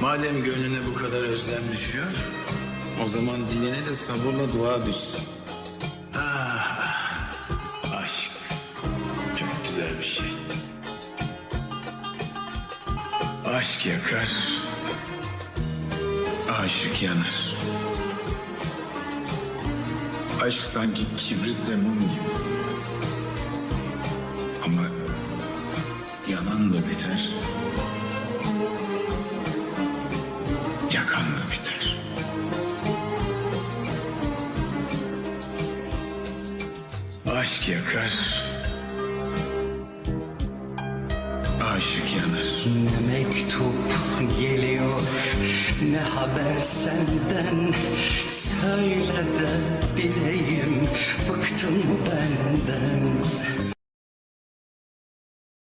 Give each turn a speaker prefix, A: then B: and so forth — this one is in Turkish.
A: Madem gönlüne bu kadar özlem düşüyor, o zaman diline de sabırla dua düşsün. Ah, aşk çok güzel bir şey. Aşk yakar, aşık yanar. Aşk sanki kibritle mum gibi. Ama yanan da biter. Yakan da biter. Aşk yakar. Aşık yanar.
B: Ne mektup geliyor ne haber senden Söyle de bileyim bıktın mı benden